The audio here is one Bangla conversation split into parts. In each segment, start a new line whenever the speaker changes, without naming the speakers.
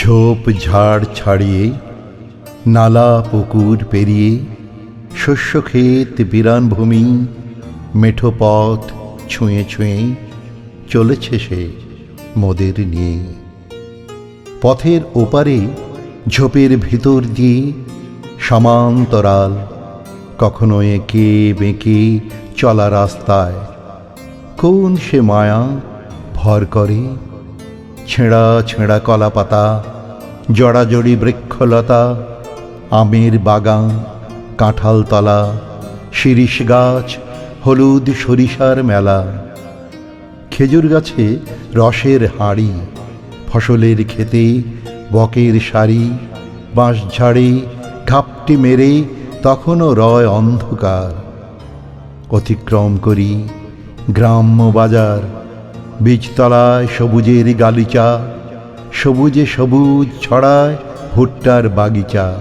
ঝোপ ঝাড় ছাড়িয়ে, নালা পুকুর পেরিয়ে শস্যক্ষেত বিরান ভূমি মেঠো পথ ছুঁয়ে ছুঁয়ে চলেছে সে মোদের নিয়ে। পথের ওপারে ঝোপের ভিতর দিয়ে সমান্তরাল কখনো এঁকে বেঁকে চলা রাস্তায় কোন সে মায়া ভর করে, ছেঁড়া ছেঁড়া কলা পাতা জড়াজড়ি বৃক্ষলতা, আমের বাগান কাঁঠালতলা শিরিষ গাছ, হলুদ সরিষার মেলা। খেজুর গাছে রসের হাঁড়ি, ফসলের খেতে বকের সারি বাঁশঝাড়ে ঘাপটি মেরে তখনও রয় অন্ধকার। অতিক্রম করি গ্রাম্য বাজার, বীজতলায় সবুজের গালিচা সবুজে সবুজ ছড়ায় ভুট্টার বাগিচা।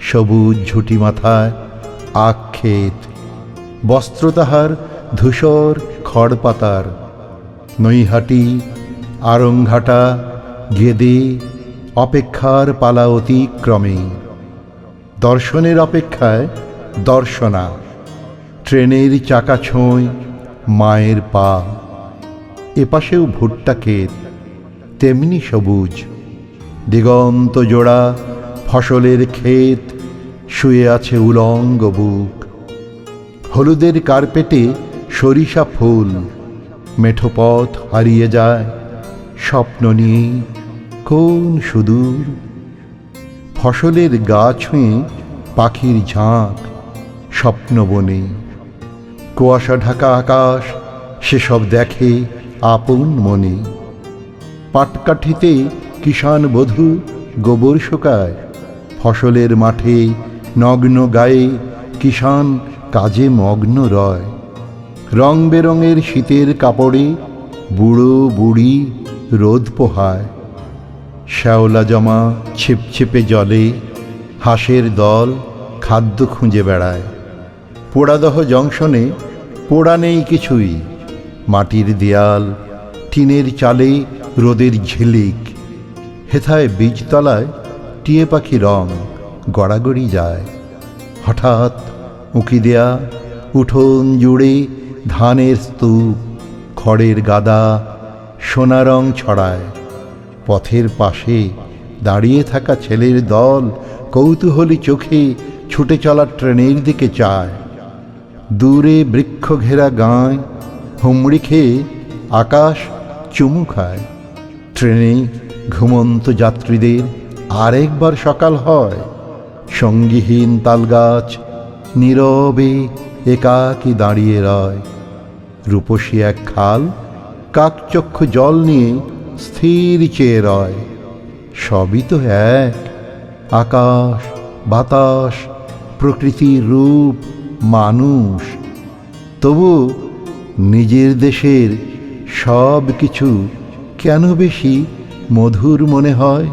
সবুজ ঝুটি মাথায় আখ ক্ষেত বস্ত্র তাহার ধূসর খড়পাতার নৈহাটি, আরংঘাটা গেদে অপেক্ষার পালা অতিক্রমে। দর্শনের অপেক্ষায় দর্শনা। ট্রেনের চাকা ছোঁয় মায়ের পা। এপাশেও ভুট্টা ক্ষেত। তেমনি সবুজ। দিগন্ত জোড়া ফসলের ক্ষেত শুয়ে আছে উলঙ্গ বুক। হলুদের কার্পেটে সরিষা ফুল, মেঠো পথ হারিয়ে যায় স্বপ্ন নিয়ে কোন সুদূর। ফসলের গা ছুঁয়ে পাখির ঝাঁক স্বপ্ন বনে। কুয়াশা ঢাকা আকাশ, সেসব দেখে আপন মনে। পাটকাঠিতে কিষান বধূ গোবর শোকায়। ফসলের মাঠে নগ্ন গায়ে কিষান কাজে মগ্ন রয়। রং বেরঙের শীতের কাপড়ে বুড়ো বুড়ি রোদ পোহায়। শ্যাওলা জমা ছিপছিপে জলে হাঁসের দল খাদ্য খুঁজে বেড়ায়। পোড়াদহ জংশনে পোড়া নেই কিছুই। মাটির দেয়াল, টিনের চালে রোদের ঝিলিক। হেথায় বীজতলায় টিয়ে পাখি রং গড়াগড়ি যায়। হঠাৎ উঁকি দেয়া উঠোন জুড়ে ধানের স্তূপ, খড়ের গাদা সোনা রং ছড়ায়। পথের পাশে দাঁড়িয়ে থাকা ছেলের দল কৌতূহলী চোখে ছুটে চলা ট্রেনের দিকে চায়। দূরে বৃক্ষ ঘেরা গাঁয় হুমড়ি খেয়ে আকাশ চুমু খায়। ট্রেনে ঘুমন্ত যাত্রীদের আরেকবার সকাল হয়। সঙ্গীহীন তালগাছ নীরবে একাকী দাঁড়িয়ে রয়। রূপসী এক খাল কাকচক্ষু জল নিয়ে স্থির চেয়ে রয়। সবই তো এক, আকাশ, বাতাস, প্রকৃতির রূপ, মানুষ। তবু নিজের দেশের সব কিছু কেন বেশি মধুর মনে হয়?